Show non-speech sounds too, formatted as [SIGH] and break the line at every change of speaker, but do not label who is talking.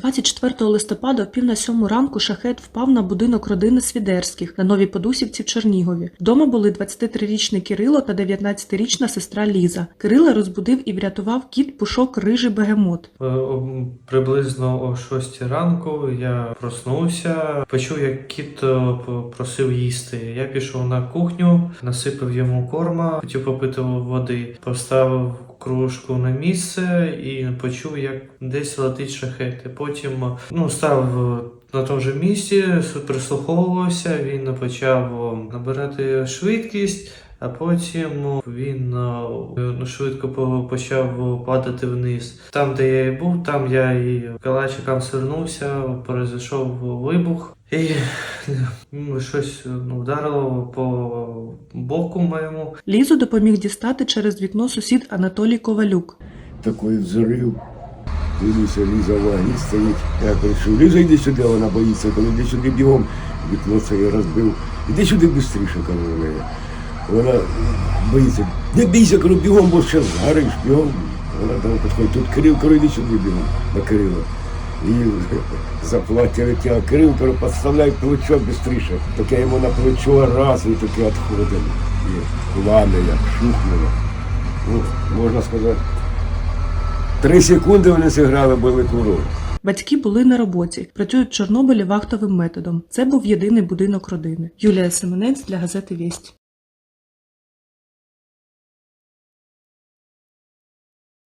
24 листопада о пів на сьому ранку шахет впав на будинок родини Свідерських на Новій Подусівці в Чернігові. Вдома були 23-річний Кирило та 19-річна сестра Ліза. Кирила розбудив і врятував кіт Пушок Рижий Бегемот.
Е, Приблизно о 6 ранку я проснувся, почув, як кіт е, просив їсти. Я пішов на кухню, насипав йому корма, хотів попити води, поставив кружку на місце і почув, як десь летить шахети. Потім ну, став на тому же місці, прислуховувався, він почав набирати швидкість. А потім він е, ну, швидко почав падати вниз. Там, де я і був, там я і калачикам свернувся, произойшов вибух. І ну, щось ну, вдарило по боку моєму.
Лізу допоміг дістати через вікно сусід Анатолій Ковалюк.
такой взрыв. Дивлюся, Ліза в стоїть. Я кричу, Ліза, йди сюди, вона боїться, коли йди сюди бігом. Вікно це я розбив. Іди сюди швидше, кажу в неї. Вона боїться. Не бійся, кажу, бігом, бо ще згориш, бігом. Вона там підходить, тут Кирил, кажу, йди сюди бігом на Кирила. І [LAUGHS] за плаття витягав Кирил, кажу, підставляй плечо швидше. Так я йому на плечо раз і таке відходив. І пламя, як шухнуло. Ну, можна сказати. Три секунди вони зіграли велику роль.
Батьки були на роботі, працюють в Чорнобилі вахтовим методом. Це був єдиний будинок родини. Юлія Семенець для газети Вість.